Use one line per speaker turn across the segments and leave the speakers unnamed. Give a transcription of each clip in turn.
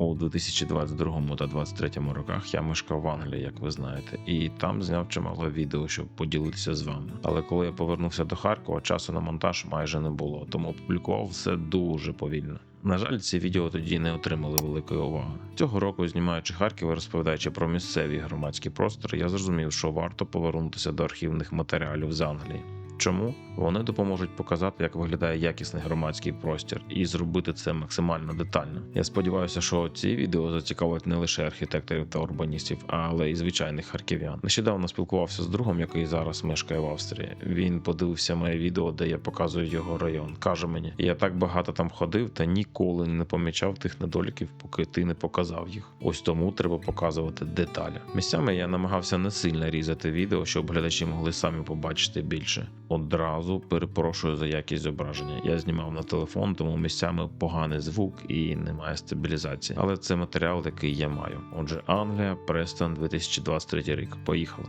У 2022 та 2023 роках я мешкав в Англії, як ви знаєте, і там зняв чимало відео, щоб поділитися з вами. Але коли я повернувся до Харкова, часу на монтаж майже не було, тому опублікував все дуже повільно. На жаль, ці відео тоді не отримали великої уваги. Цього року, знімаючи Харків і розповідаючи про місцеві громадські простори, я зрозумів, що варто повернутися до архівних матеріалів з Англії. Чому вони допоможуть показати, як виглядає якісний громадський простір, і зробити це максимально детально. Я сподіваюся, що ці відео зацікавлять не лише архітекторів та урбаністів, але й звичайних харків'ян. Нещодавно спілкувався з другом, який зараз мешкає в Австрії. Він подивився моє відео, де я показую його район. каже мені: я так багато там ходив та ніколи не помічав тих недоліків, поки ти не показав їх. Ось тому треба показувати деталі. Місцями я намагався не сильно різати відео, щоб глядачі могли самі побачити більше. Одразу перепрошую за якість зображення. Я знімав на телефон, тому місцями поганий звук і немає стабілізації. Але це матеріал, який я маю. Отже, Англія, Престон, 2023 рік. Поїхали.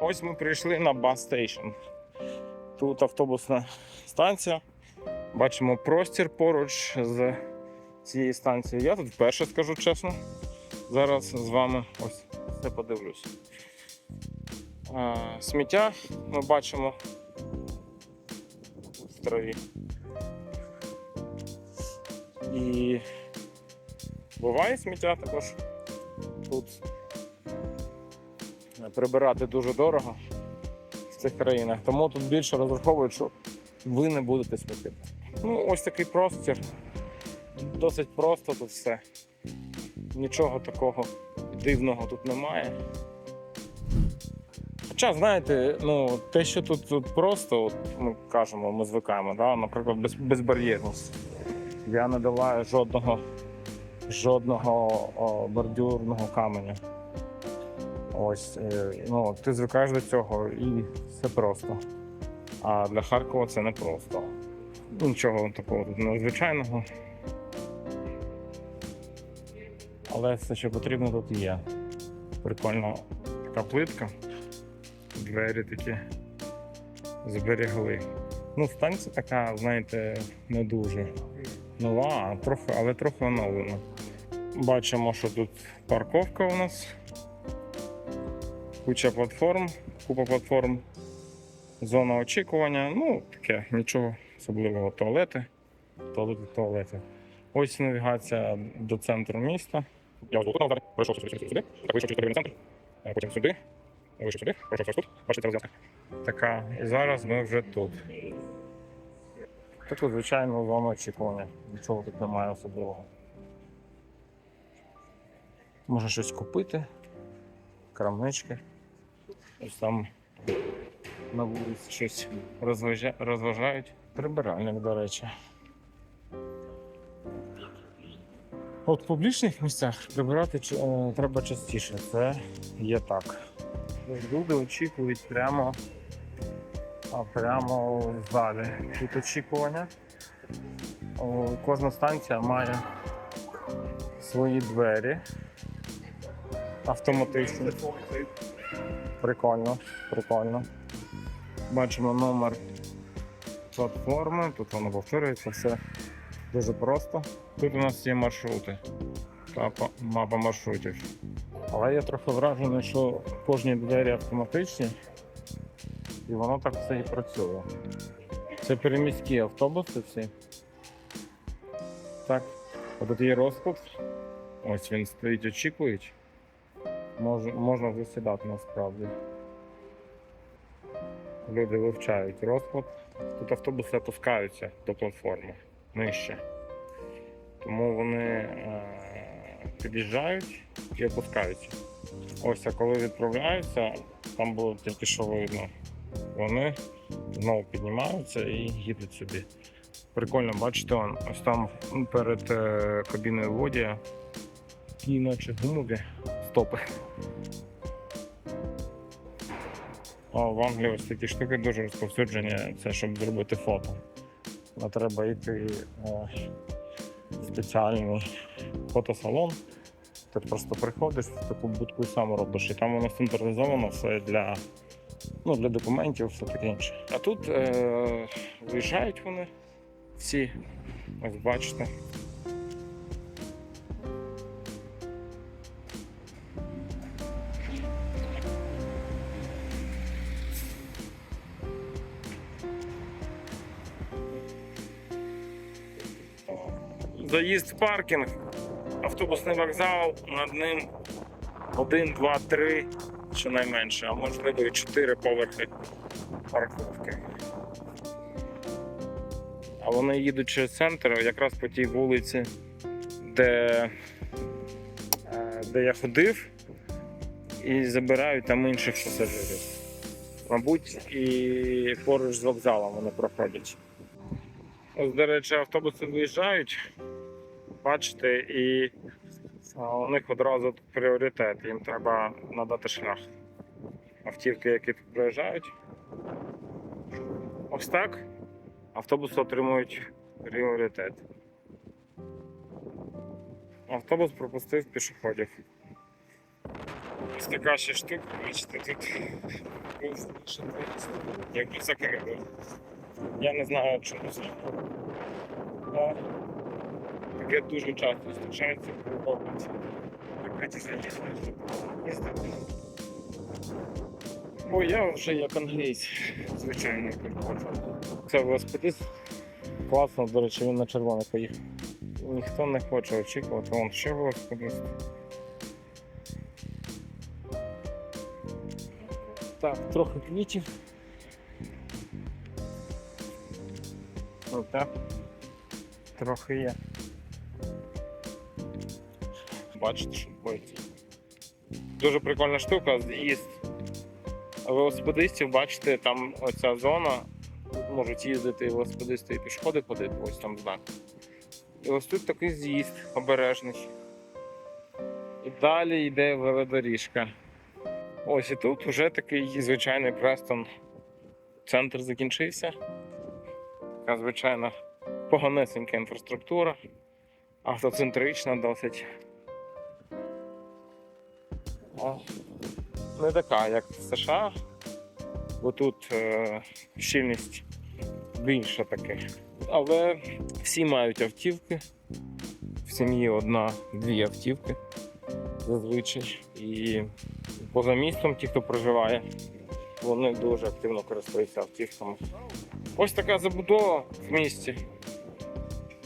Ось ми прийшли на бас стейшн. Тут автобусна станція. Бачимо простір поруч з цією станцією. Я тут вперше скажу чесно. Зараз з вами ось все подивлюсь. Сміття ми бачимо в траві. І буває сміття також тут прибирати дуже дорого в цих країнах. Тому тут більше розраховують, що ви не будете смітити. Ну, ось такий простір. Досить просто тут все. Нічого такого дивного тут немає. Хоча, знаєте, ну, те, що тут, тут просто, от ми кажемо, ми звикаємо, да? наприклад, без, безбар'єрність. Я не долаю жодного, жодного о, бордюрного каменя. Ось, е, ну, ти звикаєш до цього і все просто. А для Харкова це не просто. Нічого такого незвичайного. Але все, що потрібно, тут є. Прикольна така плитка. Двері такі зберегли. Ну, станція така, знаєте, не дуже нова, трохи, але трохи оновлена. Бачимо, що тут парковка у нас куча платформ, купа платформ, зона очікування. Ну, таке, нічого особливого. Туалети, туалети, туалети. Ось навігація до центру міста. Я ось зараз пройшов сюди, сюди, сюди, так вийшов через торгівельний центр, е, потім сюди, вийшов сюди, пройшов ось тут, бачите, це розв'язка. Така, і зараз ми вже тут. Таку звичайну зону очікування. Нічого тут немає особливого. Можна щось купити, крамнички. Ось там на вулиці щось розважають. Прибиральник, до речі. От в публічних місцях прибирати е, треба частіше. Це є так. Люди очікують прямо, а прямо в залі. Тут очікування. Кожна станція має свої двері автоматичні. Прикольно, прикольно. Бачимо номер платформи, тут воно повторюється, все дуже просто. Тут у нас є маршрути та па- мапа маршрутів. Але я трохи вражений, що кожні двері автоматичні, і воно так все і працює. Це переміські автобуси всі. Так, тут є розклад. Ось він стоїть, очікують. Мож, можна засідати насправді. Люди вивчають розклад. Тут автобуси опускаються до платформи нижче. Тому вони е, під'їжджають і опускаються. Ось, а коли відправляються, там було тільки що видно. Вони знову піднімаються і їдуть собі. Прикольно, бачите, он, ось там перед е, кабіною водія такі наче гумові стопи. А в Англії ось такі штуки дуже розповсюджені, це щоб зробити фото. Не треба йти в спеціальний фотосалон. Ти просто приходиш в таку будку і сам робиш. І там воно централізовано все для Ну, для документів, все таке інше. А тут е- виїжджають вони всі. Ось бачите. Заїзд в паркінг, автобусний вокзал, над ним один, два, три, щонайменше, а можливо і чотири поверхи парковки. А вони їдуть через центр, якраз по тій вулиці, де, е, де я ходив, і забирають там інших пасажирів. Мабуть, і поруч з вокзалом вони проходять. Ось, до речі, автобуси виїжджають, бачите, і у них одразу тут пріоритет. Їм треба надати шлях. Автівки, які тут проїжджають. Ось так автобуси отримують пріоритет. Автобус пропустив пішоходів. Ось така ще штука, бачите, тут був проїзд, якби закрили. Я не знаю, чому це. Таке дуже часто зустрічається в. Закриті. Бо я вже як англійсь, звичайно, переходжу. Це велосипедист. Класно, до речі, він на червоний поїхав. Ніхто не хоче очікувати, вон ще велосипедист. Так, трохи квітів. Отак. Трохи є. Бачите, що боїться. Дуже прикольна штука. З'їзд велосипедистів, бачите, там оця зона. Можуть їздити велосипедисти і пішоходи ходити, ось там знак. І ось тут такий з'їзд обережний. І далі йде велодоріжка. Ось і тут вже такий звичайний Престон. Центр закінчився. Така звичайна поганесенька інфраструктура, автоцентрична досить. О, Не така, як в США, бо тут е, щільність більша таки. Але всі мають автівки. В сім'ї одна-дві автівки зазвичай. І поза містом ті, хто проживає, вони дуже активно користуються автівками. Ось така забудова в місті.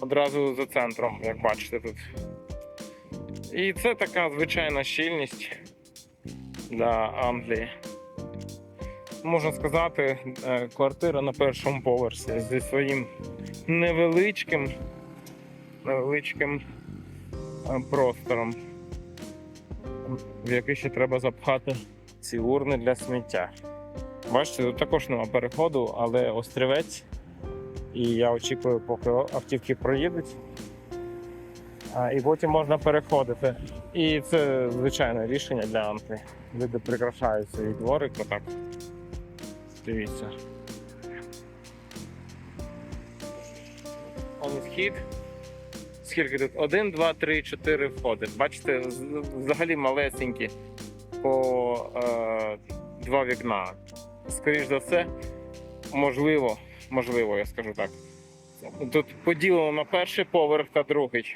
Одразу за центром, як бачите тут. І це така звичайна щільність для Англії. Можна сказати, е, квартира на першому поверсі зі своїм невеличким, невеличким е, простором, в який ще треба запхати ці урни для сміття. Бачите, тут також нема переходу, але острівець. І я очікую, поки автівки проїдуть. І потім можна переходити. І це звичайне рішення для Англії. Люди прикрашають свій дворик отак. Дивіться. Он вхід. Скільки тут? Один, два, три, чотири входи. Бачите, взагалі малесенькі по е, два вікна. Скоріш за все, можливо, можливо, я скажу так. Тут поділено на перший поверх та другий.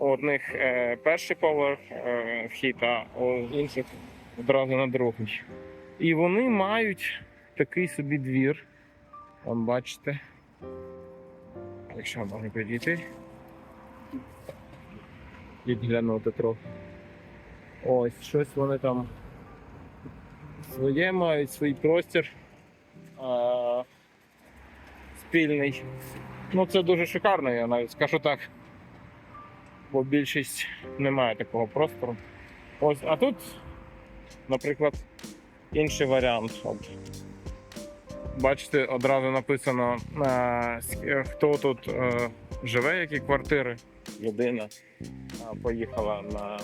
У одних е, перший поверх е, вхід, а у інших одразу на другий. І вони мають такий собі двір. Вон бачите. Якщо можна підійти. Відглянути трохи. Ось, щось вони там своє мають, свій простір а, спільний. Ну, це дуже шикарно, я навіть скажу так. Бо більшість не має такого простору. Ось, а тут, наприклад, інший варіант. От. Бачите, одразу написано, ск- е, хто тут е, живе, які квартири. Людина поїхала на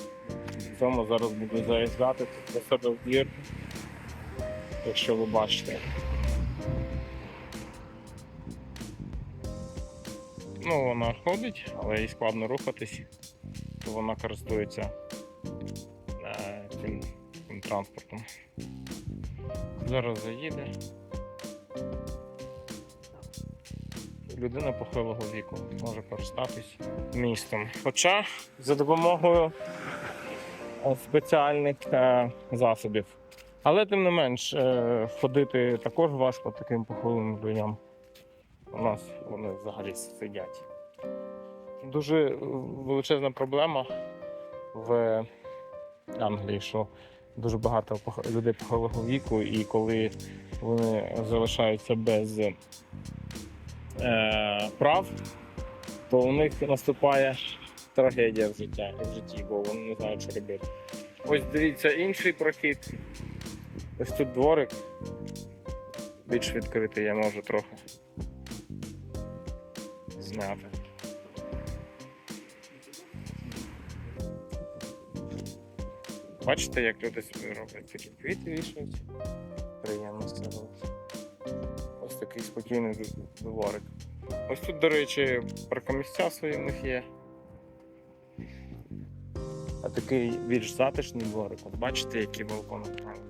цьому, зараз буду заїжджати до себе в двір, якщо ви бачите. Ну, вона ходить, але їй складно рухатись, то вона користується е, цим, цим транспортом. Зараз заїде. Людина похилого віку може користатись містом. Хоча за допомогою е, спеціальних е, засобів. Але тим не менш, ходити також важко таким похилим людям. У нас вони взагалі сидять. Дуже величезна проблема в Англії, що дуже багато людей похилого віку, і коли вони залишаються без е, прав, то у них наступає трагедія в життя в житті, бо вони не знають, що робити. Ось дивіться інший прохід. Ось тут дворик. Більш відкритий я можу трохи зняти. Бачите, як люди собі роблять такі квіти вішають. Приємно це робити. Ось такий спокійний дворик. Ось тут, до речі, паркомісця свої в них є. А такий більш затишний дворик. От бачите, які балкони правда.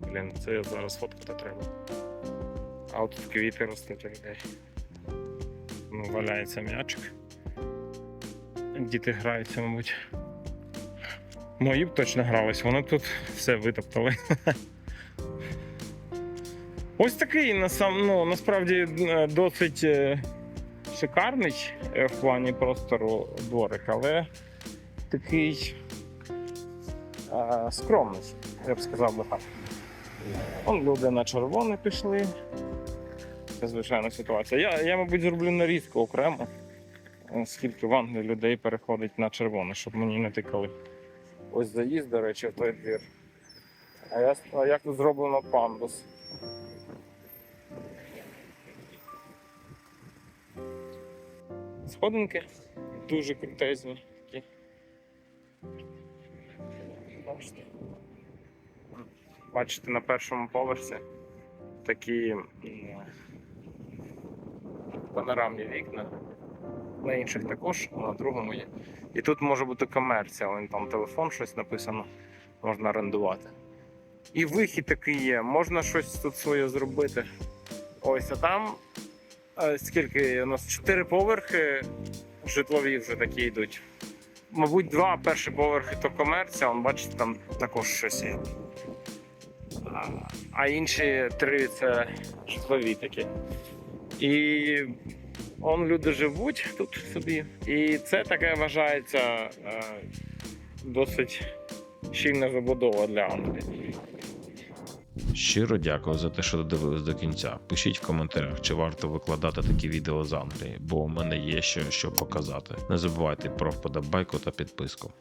Блін, це зараз фоткати треба. А от тут квіти ростуть людей. Ну, валяється м'ячик. Діти граються, мабуть. Мої б точно грались, вони тут все витоптали. Ось такий насам, ну, насправді е, досить е, шикарний е, в плані простору дворик, але такий скромний, я б сказав би так. Вон люди на червоне пішли. Це звичайна ситуація. Я, я мабуть, зроблю нарізку окремо, скільки в Англії людей переходить на червоне, щоб мені не тикали. Ось заїзд, до речі, в той двір. А, я, а як тут зроблено пандус? Сходинки дуже крутезні. Такі. Бачите? Бачите, на першому поверсі такі панорамні вікна. На інших також, а на другому є. І тут може бути комерція, вон там телефон, щось написано, можна орендувати. І вихід такий є, можна щось тут своє зробити. Ось, а там е, скільки у нас чотири поверхи житлові вже такі йдуть. Мабуть, два перші поверхи то комерція, он, бачите, там також щось є. А інші три це житлові такі. І он люди живуть тут собі. І це таке вважається е, досить щільна забудова для Англії.
Щиро дякую за те, що додивились до кінця. Пишіть в коментарях, чи варто викладати такі відео з Англії, бо у мене є ще що показати. Не забувайте про вподобайку та підписку.